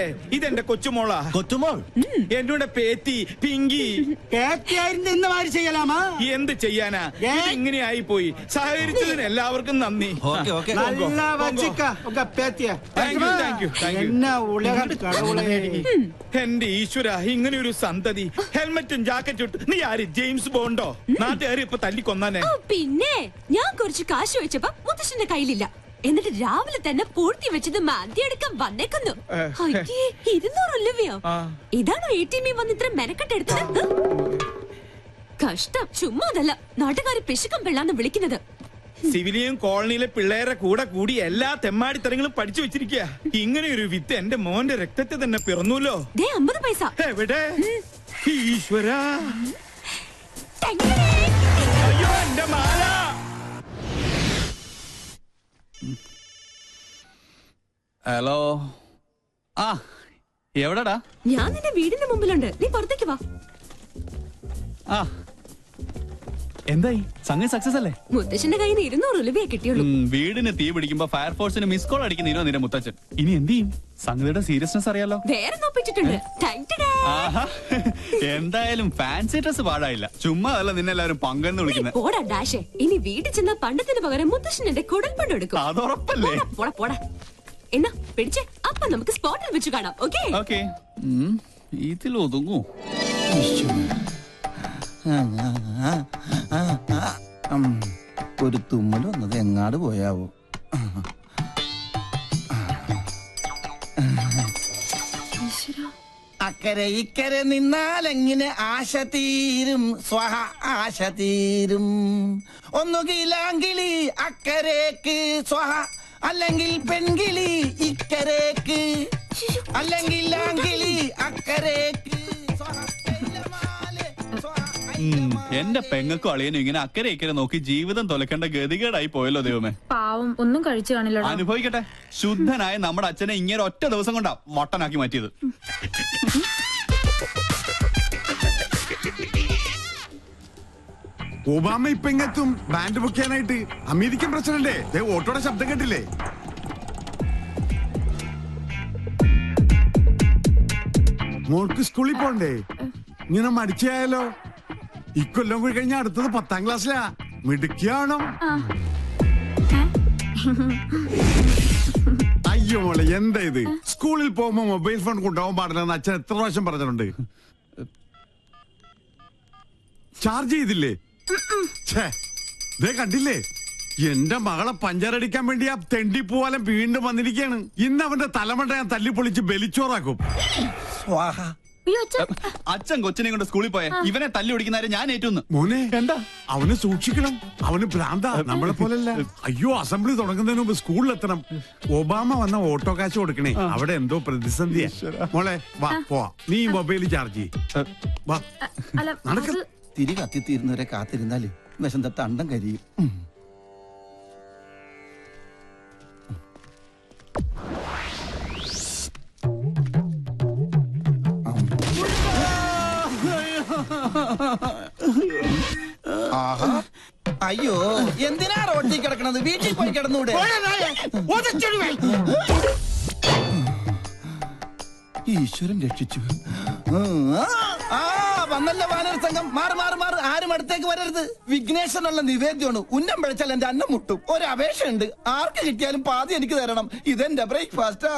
ഇല്ലേ ഇതെന്റെ കൊച്ചുമോളാ. കൊച്ചുമോൾ? എന്റെ പേത്തി പിങ്കി? ചെയ്യലാമാ? എന്ത് ചെയ്യാനാ? ഇങ്ങനെ ആയി പോയി സഹകരിച്ചതിന് എല്ലാവർക്കും നന്ദി. നല്ല പേത്തിയ. എന്റെ ഈശ്വര ഇങ്ങനെ ഒരു സന്തതി. ഹെൽമെറ്റും ജാക്കറ്റും ഇട്ട്. നീ ആര്? ജെയിംസ് ബോണ്ടോ? നാട്ടുകാരി ഇപ്പൊ തല്ലിക്കൊന്നാനെ. പിന്നെ. ഞാൻ കുറച്ച് കാശ് വെച്ചപ്പോ മുത്തശ്ശന്റെ കയ്യിലില്ല. എന്നിട്ട് രാവിലെ തന്നെ പൂഴ്ത്തി വെച്ചത് മാന്തിയെടുക്കാൻ വന്നേക്കുന്നു. അയ്യേ ഇരുന്നൂറ് രൂപയോ ആ. ഇതാണോ എ ടി എമ്മിൽ വന്ന് ഇത്ര മെനക്കെട്ടെടുത്തത് കഷ്ടം. ചുമ്മാതല്ല നാട്ടുകാര് പിശുക്കം പിള്ളാന്ന് വിളിക്കുന്നത്. സിവിലിയും കോളനിയിലെ പിള്ളേരെ കൂടെ കൂടി എല്ലാ തെമ്മാടിത്തരങ്ങളും പഠിച്ചു വെച്ചിരിക്കുക ഇങ്ങനെ ഒരു വിത്ത് എന്റെ മോന്റെ രക്തത്തെ തന്നെ പിറന്നുല്ലോ? ദേ അമ്പത് പൈസ. എവിടെ? ഈശ്വര. അയ്യോ എന്റെ മാല. ഹലോ ആ എവിടെടാ? ഞാൻ നിന്റെ വീടിന്റെ മുമ്പിലുണ്ട്. നീ പുറത്തേക്ക് വാ. ആ എന്തായി? സംഗതി സക്സസ് അല്ലേ? മുത്തശ്ശന്റെ കയ്യിൽ നിന്ന് ഇരുന്നൂറ് രൂപയെ കിട്ടിയുള്ളൂ. ഉം, വീടിന് തീ പിടിക്കുമ്പോ ഫയർഫോഴ്സിന് മിസ് കോൾ അടിക്കുന്നതിനോ നിന്റെ മുത്തച്ഛൻ. ഇനി എന്ത് ചെയ്യും? സംഗതിയുടെ സീരിയസ്നെസ് അറിയാലോ. വേറെ നോപ്പിച്ചിട്ടുണ്ട്. ആഹാ. എന്തായാലും ഫാൻസി ഡ്രസ് പാടായില്ല ചുമ്മാ അല്ല നിന്നെ എല്ലാവരും പങ്കെന്ന് വിളിക്കുന്നത് പോടാ ഡാഷേ. ഇനി വീട്ടിൽ ചെന്ന പണ്ടത്തിന് പകരം മുത്തശ്ശൻ എന്റെ കുടൽപ്പണ്ട് എടുക്കും. അതുറപ്പല്ലേ പോടാ, പോടാ പോടാ. എന്നാ പിടിച്ചേ. അപ്പൊ നമുക്ക് സ്പോട്ടിൽ വെച്ച് കാണാം ഓക്കേ? ഓക്കെ. ഇതിൽ ഒതുങ്ങൂ ഒരു തുമ്മൽ വന്നത് എങ്ങാട് പോയാവോ? അക്കരെ ഇക്കരെ നിന്നാൽ എങ്ങനെ ആശ തീരും? സ്വഹ ആശ തീരും. ഒന്നുകിലാങ്കിളി അക്കരേക്ക് സ്വഹ അല്ലെങ്കിൽ പെൺകിളി ഇക്കരേക്ക്. അല്ലെങ്കിൽ ആങ്കിളി അക്കരേക്ക് എന്റെ പെങ്ങക്കും അളിയനും ഇങ്ങനെ അക്കരെ ഇക്കരെ നോക്കി ജീവിതം തൊലക്കേണ്ട ഗതികേടായി പോയല്ലോ ദൈവമേ. പാവം ഒന്നും കഴിച്ചു കാണില്ല അനുഭവിക്കട്ടെ. ശുദ്ധനായ നമ്മുടെ അച്ഛനെ ഇങ്ങനെ ഒറ്റ ദിവസം കൊണ്ടാ വട്ടനാക്കി മാറ്റിയത്. ഒബാമ ഇപ്പൊ ഇങ്ങെത്തും ബാൻഡ് ബുക്ക് ചെയ്യാനായിട്ട് അമേരിക്കൻ പ്രസിഡന്റ് ദേ ഓട്ടോയുടെ ശബ്ദം കേട്ടില്ലേ? മോൾക്ക് സ്കൂളിൽ പോണ്ടേ? ഇങ്ങനെ മടിച്ചായാലോ? ഇക്കൊല്ലം കൂടി കഴിഞ്ഞ അടുത്തത് പത്താം ക്ലാസ്സിലാ. മിടുക്കിയാണോ? അയ്യോ മോളെ എന്താ ഇത്? സ്കൂളിൽ പോകുമ്പോ മൊബൈൽ ഫോൺ കൊണ്ടുപോകാൻ പാടില്ലെന്ന് അച്ഛൻ എത്ര പ്രാവശ്യം പറഞ്ഞിട്ടുണ്ട്? ചാർജ് ചെയ്തില്ലേ? ഛേ, ദേ കണ്ടില്ലേ? എന്റെ മകളെ പഞ്ചറടിക്കാൻ വേണ്ടി ആ തെണ്ടി പോവാലും വീണ്ടും വന്നിരിക്കുകയാണ്. ഇന്ന് അവന്റെ തലമണ്ട ഞാൻ തല്ലിപ്പൊളിച്ച് ബലിച്ചോറാക്കും. സ്വാഹ. അച്ഛൻ. കൊച്ചിനെ കൊണ്ട് സ്കൂളിൽ പോയ. ഇവനെ തല്ലി ഓടിക്കുന്നവരെ ഞാൻ ഏറ്റുന്നു മോനെ എന്താ? അവനെ സൂക്ഷിക്കണം. അവന് ഭ്രാന്ത. നമ്മളെ പോലല്ല. അയ്യോ അസംബ്ലി തുടങ്ങുന്നതിന് മുമ്പ് സ്കൂളിലെത്തണം. ഒബാമ വന്ന ഓട്ടോ കാശ് കൊടുക്കണേ. അവിടെ എന്തോ പ്രതിസന്ധിയാ. മോളെ വാ പോവാ. നീ മൊബൈൽ ചാർജ് ചെയ്യ്. വാ. അല്ല നടക്ക്. തിരി കത്തിത്തീരുന്നവരെ കാത്തിരുന്നാൽ വിശന്ത തണ്ടം കരിയും. ആഹാ. അയ്യോ എന്തിനാ റോട്ടി കിടക്കണത്? വീട്ടിൽ പോയി കിടന്നൂടെ? ഈശ്വരൻ രക്ഷിച്ചു. ആ വന്നല്ല വാനർ സംഘം. മാറി മാറി മാറി. ആരും അടുത്തേക്ക് വരരുത്. വിഘ്നേശ്വരനുള്ള നിവേദ്യമാണ്. ഉന്നം പിഴച്ചാൽ എന്റെ അന്നം മുട്ടും. ഒരു അപേക്ഷയുണ്ട്. ആർക്ക് കിട്ടിയാലും പാതി എനിക്ക് തരണം. ഇതെന്റെ ബ്രേക്ക്ഫാസ്റ്റാ.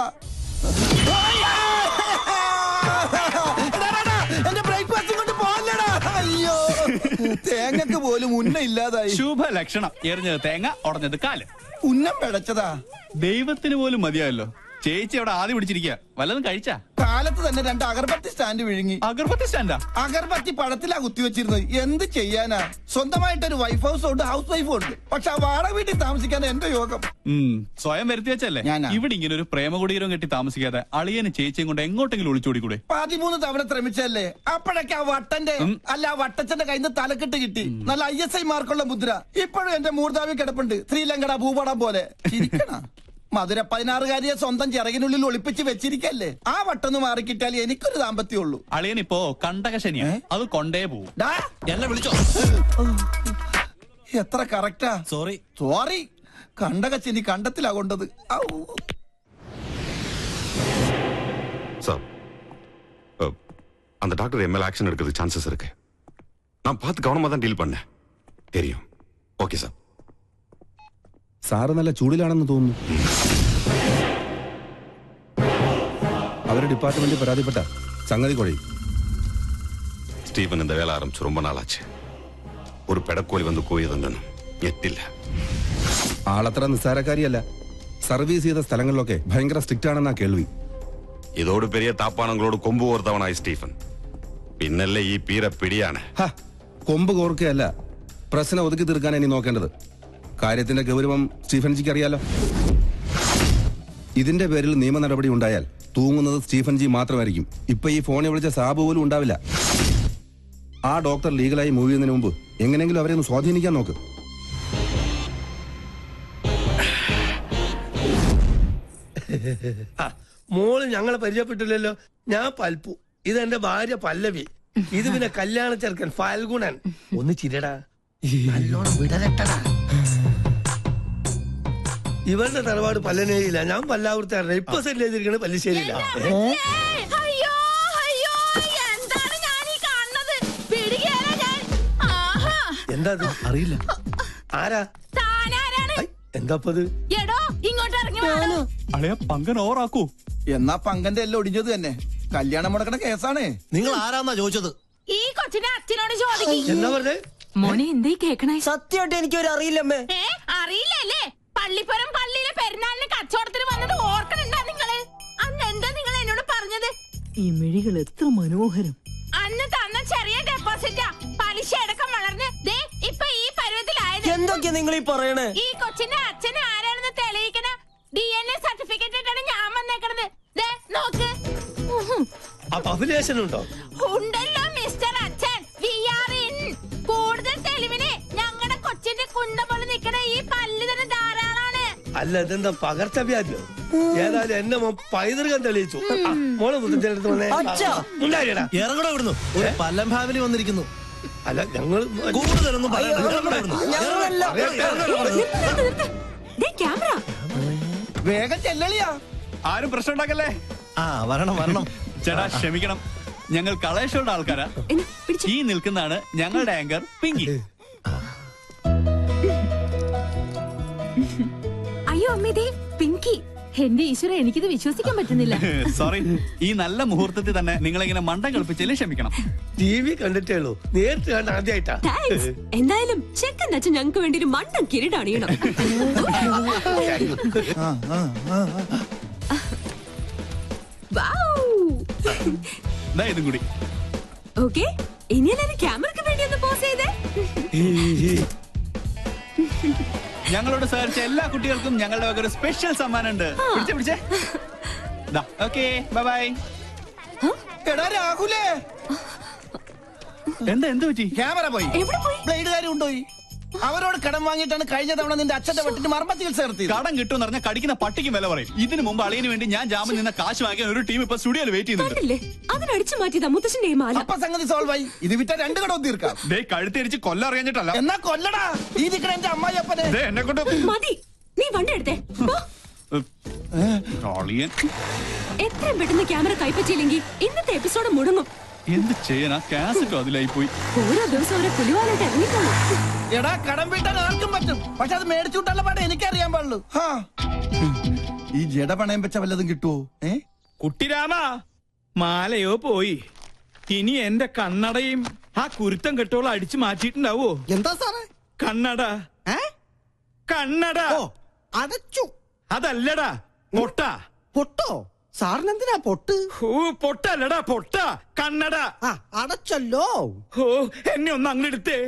തേങ്ങക്ക് പോലും ഉന്ന ഇല്ലാതായി. ശുഭ ലക്ഷണം എറിഞ്ഞത് തേങ്ങ ഉടഞ്ഞത് കാൽ. ഉന്നം പിഴച്ചതാ ദൈവത്തിന് പോലും മതിയായല്ലോ. ചേച്ചി അവിടെ ആദ്യം പിടിച്ചിരിക്കുക വല്ലതും കഴിച്ചാ? കാലത്ത് തന്നെ രണ്ട് അഗർബത്തി സ്റ്റാൻഡ് വിഴുങ്ങി. അഗർബത്തി സ്റ്റാൻഡാ? അഗർബത്തി പഴത്തിലാ കുത്തിവെച്ചിരുന്നത് എന്ത് ചെയ്യാനാ? സ്വന്തമായിട്ടൊരു വൈഫ് ഹൗസ് ഉണ്ട് ഹൗസ് വൈഫും ഉണ്ട്. പക്ഷെ ആ വാടക വീട്ടിൽ താമസിക്കാൻ എന്റെ യോഗം. സ്വയം വരുത്തി വെച്ചല്ലേ. ഇവിടെ ഇങ്ങനെ ഒരു പ്രേമകുടീരം കെട്ടി താമസിക്കാതെ അളിയനെ ചേച്ചിയും കൊണ്ട് എങ്ങോട്ടെങ്കിലും ഒളിച്ചോടിക്കൂടെ? പതിമൂന്ന് തവണ ശ്രമിച്ചല്ലേ? അപ്പോഴൊക്കെ ആ വട്ടന്റെ അല്ല ആ വട്ടച്ചന്റെ കയ്യിൽ നിന്ന് തലക്കെട്ട് കിട്ടി. നല്ല ഐ എസ് ഐ മാർക്കുള്ള മുദ്ര. ഇപ്പോഴും എന്റെ മൂർധാവി കിടപ്പുണ്ട്. ശ്രീലങ്കട ഭൂപടം പോലെ. ചിരിക്കണ മധുര പതിനാറുകാരിയെ സ്വന്തം ചിറകിനുള്ളിൽ ഒളിപ്പിച്ച് വെച്ചിരിക്കല്ലേ ആ വട്ടൊന്ന് മാറിക്കിട്ടാൽ എനിക്കൊരു ദാമ്പത്യമുള്ളൂ അളിയൻ ഇപ്പോ കണ്ടകശനിയാ അത് കൊണ്ടേ പോവും ഡാ എന്നെ വിളിച്ചോ എത്ര കറക്റ്റാ സോറി സോറി കണ്ടകച്ചിനി കണ്ടത്തിലാ കൊണ്ടത് ഔ. சார் அஹ், அந்த டாக்டர் என் மேல ஆக்ஷன் எடுக்கிறது சான்சஸ் இருக்கு நான் பார்த்து கவனமா தான் டீல் பண்ணேன் தெரியும் ஓகே சார் സാറ് നല്ല ചൂടിലാണെന്ന് തോന്നുന്നു അവരുടെ ഡിപ്പാർട്ട്മെന്റ് പരാതിപ്പെട്ട സംഗതി കുഴയും ஸ்டீவன் இந்த வேலை ஆரம்பிச்சு ரொம்ப நாள் ஆச்சு ஒரு பெடக்கோழி வந்து கூயதுன்னு ഞെട്ടില്ല ആളത്ര നിസ്സാരക്കാരിയല്ല സർവീസ് ചെയ്ത സ്ഥലങ്ങളിലൊക്കെ ഭയങ്കര സ്ട്രിക്റ്റ് ആണെന്നാ കേൾവി ഇതോട് പെരിയ താപ്പാണങ്ങളോട് കൊമ്പ് കോർത്തവനായി സ്റ്റീഫൻ പിന്നല്ലേ ഈ പീര പിടിയാണ് ഹ, കൊമ്പ് കോർക്കുകയല്ല പ്രശ്നം ഒതുക്കി തീർക്കാൻ ഇനി നോക്കേണ്ടത് കാര്യത്തിന്റെ ഗൗരവം സ്റ്റീഫൻജിക്ക് അറിയാലോ ഇതിന്റെ പേരിൽ നിയമ നടപടി ഉണ്ടായാൽ തൂങ്ങുന്നത് സ്റ്റീഫൻ ജി മാത്രമായിരിക്കും. ഇപ്പൊ ഈ ഫോണിൽ വിളിച്ച സാബു പോലും ഉണ്ടാവില്ല. ആ ഡോക്ടർ ലീഗലായി മൂവ് ചെയ്യുന്നതിന് മുമ്പ് എങ്ങനെയെങ്കിലും അവരെ ഒന്ന് സ്വാധീനിക്കാൻ നോക്ക്. മോൾ ഞങ്ങളെ പരിചയപ്പെട്ടില്ലല്ലോ. ഞാൻ പൽപ്പു. ഇത് എന്റെ ഭാര്യ പല്ലവി. ഇത് പിന്നെ കല്യാണ ചെറുക്കൻ ഫാൽഗുണൻ. ഒന്ന് ചിരടാ നല്ലോണം വിടലട്ടടാ. ഇവരുടെ തറവാട് പല്ലനേരിയില്ല ഞാൻ പല്ലാവൂർത്താരുടെ ഇപ്പൊ സെറ്റിൽ ചെയ്തിരിക്കുന്നത് പല്ലിശ്ശേരിയില്ല അയ്യോ അയ്യോ എന്താണ് ഞാൻ ഈ കാണുന്നത്? പിടികേല ഞാൻ. ആഹാ. എന്താ അത് അറിയില്ല. ആരാ? അളിയ പങ്കൻ ഓവറാക്കൂ എന്നാ പങ്കന്റെ എല്ലാം ഒടിഞ്ഞത് തന്നെ. കല്യാണം മുടക്കണ കേസാണ്. നിങ്ങൾ ആരാന്നാ ചോദിച്ചത്? ഈ കൊച്ചിനെ അച്ഛനോട് ചോദിക്കും. എന്താ പറഞ്ഞേ? മോനെ എന്തേ കേക്കണേ? സത്യമായിട്ട് എനിക്കൊരു അറിയില്ലമ്മേ. പള്ളിപ്പുറം പള്ളിയിലെ പെരുന്നാളിന് കച്ചവടത്തിന് വന്നത് ഓർക്കണുണ്ടാ നിങ്ങൾ? അന്ന് എന്താ നിങ്ങൾ എന്നോട് പറഞ്ഞത്? ഈ മിഴികൾ എത്ര മനോഹരം. അന്ന് തന്ന ചെറിയ ഡെപ്പോസിറ്റാ പലിശ അടക്കം വളർന്ന് ദേ ഇപ്പൊ ഈ പരുവത്തിലായത് എന്തൊക്കെയാ നിങ്ങൾ ഈ പറയണേ? ഈ കൊച്ചിന്റെ അച്ഛൻ ആരാണെന്ന് തെളിയിക്കണ ഡി എൻ എ സർട്ടിഫിക്കറ്റ് ഇട്ടാണ് ഞാൻ വന്നേക്കണത്. ദേ നോക്ക്. അപ്പൊ ഉണ്ടല്ലോ. അല്ല ഇതെന്താ പകർച്ചവ്യാധിയോ? ഏതായാലും എന്നെ മോൻ പൈതൃകം തെളിയിച്ചു. ആ, മോളെ മുത്തച്ഛന്റെ അടുത്ത് വന്നേ. ഉണ്ടായില്ലടാ. ഇറങ്ങണോ ഇവിടുന്നു ഒരു പല്ലം ഫാമിലി വന്നിരിക്കുന്നു. അല്ല ഞങ്ങൾ കൂടുതലൊന്നും പറയണ്ട ദേ ക്യാമറ. വേഗം ചെല്ലളിയാ. ആരും പ്രശ്നം ഉണ്ടാക്കല്ലേ? ആ വരണം വരണം. ചേട്ടാ ക്ഷമിക്കണം. ഞങ്ങൾ കളേഷയുടെ ആൾക്കാരാ. എന്നാ, പിടിച്ചോ. ഈ നിൽക്കുന്നതാണ് ഞങ്ങളുടെ ആങ്കർ പിങ്കി. ദേ പിങ്കി. എന്റെ ഈശ്വര എനിക്കിത് വിശ്വസിക്കാൻ പറ്റുന്നില്ല. സോറി ഈ നല്ല മുഹൂർത്തത്തിൽ തന്നെ നിങ്ങൾ ഇങ്ങനെ മണ്ടം കളിപ്പിച്ചതിൽ ക്ഷമിക്കണം. ടി വി കണ്ടിട്ടേ ഉള്ളൂ. നേരിട്ട് കണ്ട ആദ്യമായിട്ടാ താങ്ക്സ് എന്തായാലും ചെക്കൻ അച്ഛൻ ഞങ്ങൾക്ക് വേണ്ടി ഒരു മണ്ടൻ കിരീടണിയണം ദാ ഇതും കൂടി. ഓക്കെ ഇനി എല്ലാരും ക്യാമറക്ക് വേണ്ടി ഒന്ന് പോസ് ചെയ്തേ. ഞങ്ങളോട് സഹകരിച്ച എല്ലാ കുട്ടികൾക്കും ഞങ്ങളുടെ വക ഒരു സ്പെഷ്യൽ സമ്മാനം ഉണ്ട് പിടിച്ചേ പിടിച്ചേ. ഓക്കേ ബൈ ബൈ എടാ രാഹുലേ. എന്താ എന്ത് പറ്റി? ക്യാമറ പോയി എവിടെ പോയി? ബ്ലേഡുകാരും കൊണ്ടുപോയി. അവരോട് കടം വാങ്ങിയിട്ടാണ് കഴിഞ്ഞ തവണ നിന്റെ അച്ഛന്റെ വെട്ടിന് മർമ്മ ചികിത്സ നടത്തിയത്. കടം കിട്ടുമെന്ന് പറഞ്ഞാൽ കടിക്കുന്ന പട്ടിക്കും വില പറയും. ഇതിനു മുമ്പ് അളിയന് വേണ്ടി ഞാൻ ജാമ്യം നിന്ന കാശ് വാങ്ങിയ ഒരു ടീം ഇപ്പൊ സ്റ്റുഡിയോയിൽ വെയിറ്റ് ചെയ്യുന്നുണ്ട്. കണ്ടില്ലേ? അതിനടിച്ചു മാറ്റിയതാ മുത്തശ്ശന്റെ ഈ മാല. അപ്പൊ സംഗതി സോൾവ് ആയി. ഇത് വിറ്റ രണ്ട് കടവും തീർക്കാം ദേ കഴുത്തിരിച്ച് കൊല്ലം അറിയാഞ്ഞിട്ടല്ല. എന്നാ കൊല്ലടാ? ഈ നിക്കണ എന്റെ അമ്മായിയപ്പനെ ദേ എന്നെ കൊണ്ട് മതി. നീ വണ്ടി എടുത്തേ. പോ. അളിയൻ. എത്രയും പെട്ടെന്ന് ക്യാമറ കൈപ്പറ്റിയില്ലെങ്കിൽ ഇന്നത്തെ എപ്പിസോഡ് മുടങ്ങും. എന്ത് ചെയ്യാനാ? കാസറ്റും അതിലായി പോയി. ഓരോ ദിവസം ഓരോ പുലിവാലായിട്ട് ഇറങ്ങിക്കോളൂ. എടാ കടം വീട്ടാൻ ആർക്കും പറ്റും. പക്ഷെ അത് മേടിച്ചുവിട്ടുള്ള പാടെ എനിക്കറിയാൻ പാടുള്ളൂ. ഹാ. ഈ ജഡ പണയം വെച്ച വല്ലതും കിട്ടുവോ? ഏ? കുട്ടിരാമ മാലയോ പോയി. ഇനി എന്റെ കണ്ണടയും ആ കുരുത്തം കെട്ടോളം അടിച്ചു മാറ്റിയിട്ടുണ്ടാവോ? എന്താ സാറേ? കണ്ണട. ഏ? കണ്ണട. ഓ അടച്ചു. അതല്ലടാ പൊട്ടാ. പൊട്ടോ? സാറിനെന്തിനാ പൊട്ട്? ഓ പൊട്ടല്ലടാ പൊട്ട. കണ്ണട. ആ അടച്ചല്ലോ. ഓ എന്നെ ഒന്ന് അങ്ങെടുത്തേ?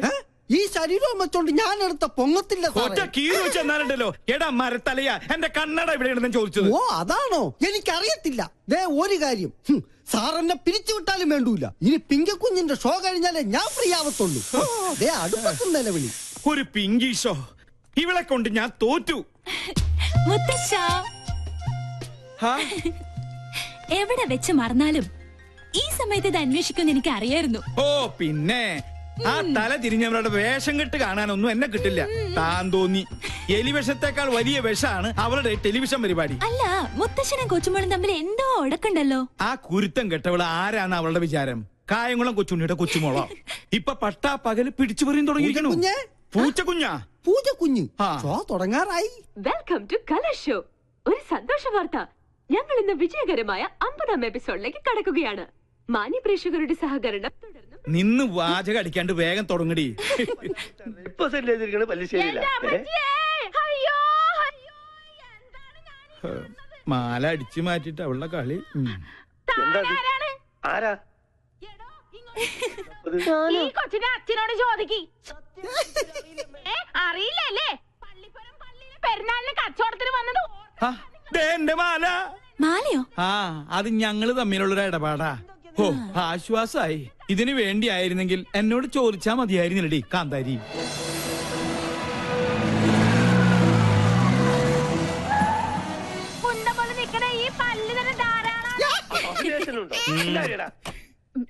ഈ ശരീരവും വെച്ചോണ്ട് ഞാൻ എടുത്ത പൊങ്ങത്തില്ല ഒറ്റ കീറി എടാ മരത്തലയ. എന്റെ കണ്ണട ഇവിടെ ചോദിച്ചത്. ഓ അതാണോ? എനിക്കറിയത്തില്ല. ദേ ഒരു കാര്യം. സാർ എന്നെ പിരിച്ചുവിട്ടാലും വേണ്ടൂല. ഇനി പിങ്കക്കുഞ്ഞിന്റെ ഷോ കഴിഞ്ഞാലേ ഞാൻ ഫ്രീ ആവത്തുള്ളൂ. ദേ അടുപ്പത്തും നിലവിളി. ഒരു പിങ്കി ഷോ ഇവളെ കൊണ്ട് ഞാൻ തോറ്റു. മുത്തശ്ശ. ഹാ, എവിടെ വെച്ച് മറന്നാലും ഈ സമയത്ത് ഇത് അന്വേഷിക്കുമെന്ന് എനിക്ക് അറിയായിരുന്നു. ഓ പിന്നെ. ആ തല തിരിഞ്ഞവരുടെ വേഷം കെട്ട് കാണാനൊന്നും എന്നെ കിട്ടില്ല. താൻ തോന്നി. എലിവിഷത്തെക്കാൾ വലിയ വിഷമാണ് അവളുടെ ടെലിവിഷൻ പരിപാടി. അല്ല മുത്തശ്ശനും കൊച്ചുമോളും തമ്മിൽ എന്തോ ഉടക്കുണ്ടല്ലോ ആ കുരുത്തം കെട്ടവൾ ആരാണ് അവളുടെ വിചാരം? കായംകുളം കൊച്ചുണ്ണിയുടെ കൊച്ചുമോളോ? ഇപ്പൊ പട്ടാ പകൽ പിടിച്ചു പറയും തുടങ്ങിയിരിക്കണു. പൂച്ചക്കുഞ്ഞേ? പൂച്ചക്കുഞ്ഞാ പൂജ കുഞ്ഞ്? ആ. ഷോ തുടങ്ങാറായി. വെൽക്കം ടു കലർ ഷോ ഒരു സന്തോഷ വാർത്ത. ഞങ്ങൾ ഇന്ന് വിജയകരമായ അമ്പതാം എപ്പിസോഡിലേക്ക് കടക്കുകയാണ്. മാന്യ പ്രേക്ഷകരുടെ സഹകരണം തുടർന്നും നിന്ന് വാചകം അടിക്കാണ്ട് വേഗം തുടങ്ങടി. ഇപ്പൊ സെന്റ് ചെയ്തിരിക്കണ പല്ലിശ്ശേരിയില്ല മാല അടിച്ചു മാറ്റിട്ട് അവളുടെ കളി. ഉം. എന്താ ഇത്? ആരാ? ഈ കൊച്ചിനെ അച്ഛനോട് ചോദിക്കി. അറിയില്ലല്ലേ? പള്ളിപ്പുറം പള്ളിയിലെ പെരുന്നാളിന് കച്ചവടത്തിന് വന്നത് ആ, മാല. മാലയോ? ആ അത് ഞങ്ങൾ തമ്മിലുള്ളൊരു ഇടപാടാ. ഓ ആശ്വാസായി. ഇതിനു വേണ്ടിയായിരുന്നെങ്കിൽ എന്നോട് ചോദിച്ചാ മതിയായിരുന്നില്ലടി കാന്താരി. കുന്ത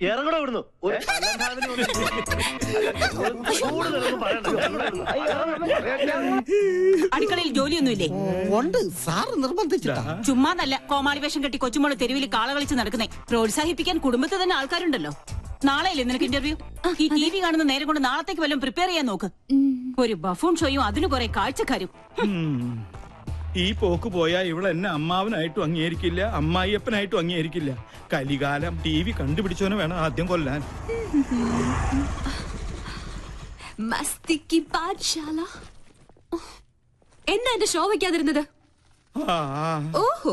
ഇറങ്ങണോ ഇവിടുന്ന്. ഒരു അലംഭാവത്തിന് ഒന്നും കൂടുതലൊന്നും പറയണ്ട. ഇറങ്ങണം. അടുക്കളയിൽ ജോലിയൊന്നുമില്ലേ? ഉണ്ട്. സാറ് നിർബന്ധിച്ചിട്ടാ. ചുമ്മാതല്ല കോമാളി വേഷം കെട്ടി കൊച്ചുമോൾ തെരുവിൽ കാള കളിച്ച് നടക്കുന്നേ. പ്രോത്സാഹിപ്പിക്കാൻ കുടുംബത്തിൽ തന്നെ ആൾക്കാരുണ്ടല്ലോ. നാളെയല്ലേ നിനക്ക് ഇന്റർവ്യൂ ഈ ടി വി കാണുന്ന നേരം കൊണ്ട് നാളത്തേക്ക് വല്ലതും പ്രിപ്പയർ ചെയ്യാൻ നോക്ക്. ഒരു ബഫൂൺ ഷോയും അതിന് കുറെ കാഴ്ചക്കാരും. ഈ പോക്ക് പോയാൽ ഇവിടെ എന്നെ അമ്മാവനായിട്ടും അംഗീകരിക്കില്ല അമ്മായിയപ്പനായിട്ടും അംഗീകരിക്കില്ല. കലികാലം ടി വി കണ്ടുപിടിച്ചവനെ വേണം ആദ്യം കൊല്ലാൻ. എന്നാ എന്റെ ഷോ വെക്കാതിരുന്നത് ആ, ഓഹോ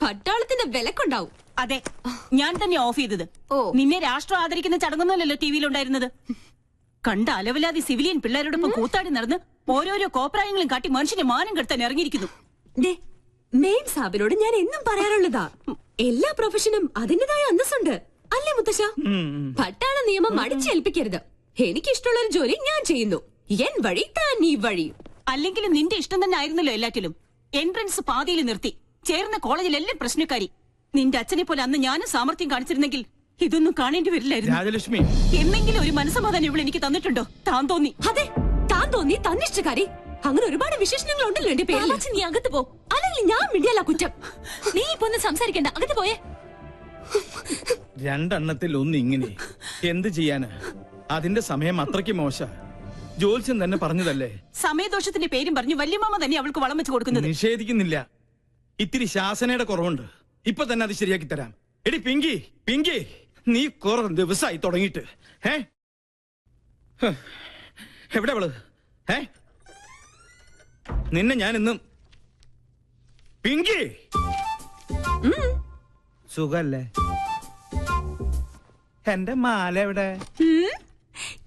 പട്ടാളത്തിന്റെ വിലക്കുണ്ടാവും. അതെ ഞാൻ തന്നെ ഓഫ് ചെയ്തത്. ഓ. നിന്നെ രാഷ്ട്രം ആദരിക്കുന്ന ചടങ്ങൊന്നുമല്ലല്ലോ ടി വിയിലുണ്ടായിരുന്നത് കണ്ട അലവലാതി സിവിലിയൻ പിള്ളേരോടൊപ്പം കൂത്താടി നടന്ന് ഓരോരോ കോപ്രായങ്ങളും കാട്ടി മനുഷ്യന്റെ മാനം കെടുത്താൻ ഇറങ്ങിയിരിക്കുന്നു. മെയിൻ സാബിനോട് ഞാൻ എന്നും പറയാറുള്ളതാ. എല്ലാ പ്രൊഫഷനും അതിന്റേതായ അന്തസ്സുണ്ട്. അല്ലേ മുത്തശ്ശ. പട്ടാള നിയമം അടിച്ചേൽപ്പിക്കരുത്. എനിക്കിഷ്ടമുള്ള ഒരു ജോലി ഞാൻ ചെയ്യുന്നു. എൻ വഴി താൻ ഈ വഴി. അല്ലെങ്കിലും നിന്റെ ഇഷ്ടം തന്നെ ആയിരുന്നല്ലോ എല്ലാറ്റിലും. എൻട്രൻസ് പാതിയിൽ നിർത്തി. ചേർന്ന കോളേജിലെല്ലാം പ്രശ്നക്കാരി. നിന്റെ അച്ഛനെ പോലെ അന്ന് ഞാനും സാമർത്ഥ്യം കാണിച്ചിരുന്നെങ്കിൽ ഇതൊന്നും കാണേണ്ടി വരില്ലായിരുന്നു. രാജലക്ഷ്മി. എന്നെങ്കിലും ഒരു മനസ്സമാധാനം ഇവിടെ എനിക്ക് തന്നിട്ടുണ്ടോ? താൻ തോന്നി. അതെ താൻ തോന്നി തന്നിഷ്ടക്കാരി അങ്ങനെ ഒരുപാട് വിശേഷണങ്ങൾ ഉണ്ടല്ലോ എന്റെ പേര് നീ അകത്ത് പോ. അല്ലെങ്കിൽ ഞാൻ മിണ്ടിയല്ല കുറ്റം. നീ ഇപ്പൊ ഒന്ന് സംസാരിക്കണ്ട. അകത്ത് പോയേ. രണ്ടെണ്ണത്തിൽ ഒന്ന് ഇങ്ങനെ. എന്ത് ചെയ്യാന്? അതിന്റെ സമയം അത്രയ്ക്ക് മോശ. ജോത്സ്യം തന്നെ പറഞ്ഞതല്ലേ? സമയദോഷത്തിന്റെ പേരും പറഞ്ഞു വല്യമാമ തന്നെ അവൾക്ക് വളം വെച്ച് കൊടുക്കുന്നത്. നിഷേധിക്കുന്നില്ല. ഇത്തിരി ശാസനയുടെ കുറവുണ്ട്. ഇപ്പൊ തന്നെ അത് ശരിയാക്കി തരാം. എടി പിങ്കി പിങ്കി. നീ കുറെ ദിവസമായി തുടങ്ങിയിട്ട്. ഏ ഹ്. എവിടെ അവൾ? ഏ നിന്നെ ഞാൻ ഇന്നും പിങ്കി. സുഖല്ലേ? എന്റെ മാല എവിടെ?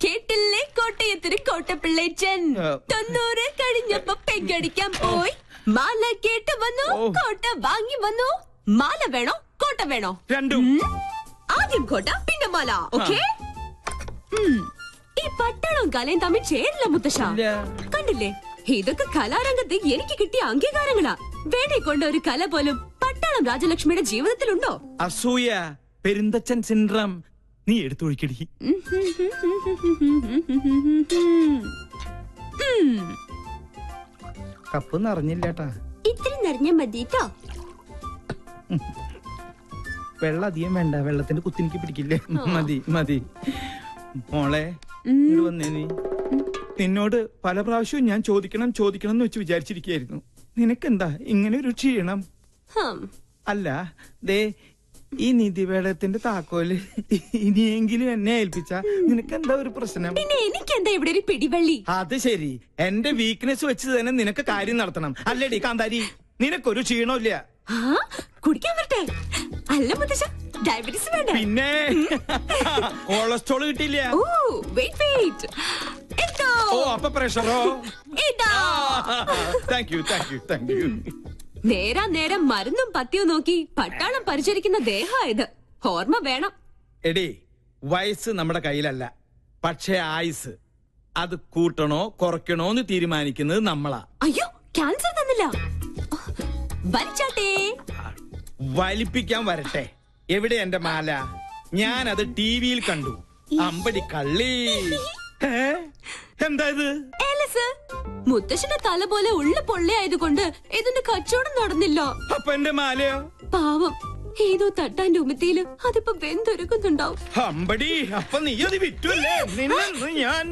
കേട്ടില്ലേ കോട്ടയത്തിന് കോട്ടപ്പിള്ളേച്ചൻ. തൊണ്ണൂറ് കഴിഞ്ഞപ്പോ പെങ്കടിക്കാൻ പോയി. മാല കേട്ട് വന്നു കോട്ട വാങ്ങി വന്നു. മാല വേണോ? കോട്ട വേണോ? രണ്ടും. ആദ്യം കോട്ട പിന്നെ മാല ഓക്കെ? ഈ പട്ടണം കലയും തമ്മിൽ ചേരില്ല മുത്തശ്ശ. കണ്ടില്ലേ? ഇതൊക്കെ കലാരംഗത്ത് എനിക്ക് കിട്ടിയ അംഗീകാരങ്ങളാ വേണ്ടി കൊണ്ട ഒരു കല പോലും പട്ടാളം രാജലക്ഷ്മിയുടെ ജീവിതത്തിലുണ്ടോ അസൂയ പെരുന്തച്ചൻ സിൻഡ്രം നീ എടുത്തൊഴിക്കടി കപ്പ് നിറഞ്ഞില്ലേട്ടാ ഇത്തിരി നിറഞ്ഞ മതിട്ടോ വെള്ളം അധികം വേണ്ട വെള്ളത്തിന്റെ കുത്തിനിക്ക് പിടിക്കില്ലേ മതി മതി മോളെ വന്നേ നീ നിന്നോട് പല പ്രാവശ്യവും ഞാൻ ചോദിക്കണം ചോദിക്കണം എന്ന് വെച്ച് വിചാരിച്ചിരിക്കുകയായിരുന്നു. നിനക്കെന്താ? ഇങ്ങനെ ഒരു ക്ഷീണം? അല്ല ദേ ഈ നിധിവേളത്തിന്റെ താക്കോൽ ഇനിയെങ്കിലും എന്നെ ഏൽപ്പിച്ച നിനക്കെന്താ ഒരു പ്രശ്നം? പിന്നെ എനിക്കെന്താ ഇവിടെ ഒരു പിടിവള്ളി? അത് ശരി. എന്റെ വീക്ക്നെസ് വെച്ച് തന്നെ നിനക്ക് കാര്യം നടത്തണം. അല്ലേടി കാന്താരി? നിനക്കൊരു ക്ഷീണമില്ല കുടിക്കാൻ വരട്ടെ. അല്ല മുത്തശ്ശ ഡയബറ്റീസ് വേണ്ട? പിന്നെ? കൊളസ്ട്രോൾ കിട്ടില്ല ഓ വെയിറ്റ് വെയിറ്റ് എന്തോ ഓ അപ്പൊ പ്രഷറോ ഇതാ thank you thank you thank you നേരാ നേരം മരുന്നും പത്തിയും നോക്കി പട്ടാളം പരിചരിക്കുന്ന ദേഹമായത് ഓർമ്മ വേണം. എടി വയസ്സ് നമ്മുടെ കയ്യിലല്ല. പക്ഷേ ആയുസ്. അത് കൂട്ടണോ കുറയ്ക്കണോ എന്ന് തീരുമാനിക്കുന്നത് നമ്മളാ. അയ്യോ ക്യാൻസർ തന്നില്ല. വലിച്ചാട്ടേ വലിപ്പിക്കാൻ വരട്ടെ. എവിടെ എന്റെ മാല? ഞാൻ അത് ടി വിയിൽ കണ്ടു. അമ്പടി കള്ളി. ഏ? എന്താ ഇത്? മുത്തശ്ശന്റെ തല പോലെ ഉള്ള പൊള്ളയായതുകൊണ്ട് ഇതിന്റെ കച്ചവടം നടന്നില്ല. അപ്പൊ എന്റെ മാലയോ? പാവം ഏതോ തട്ടാന്റെ ഉമത്തിയിൽ അതിപ്പോ വെന്തൊരുക്കുന്നുണ്ടാവും. അമ്പടി അപ്പൊ നീ അത് വിറ്റു നിന്നെ ഞാൻ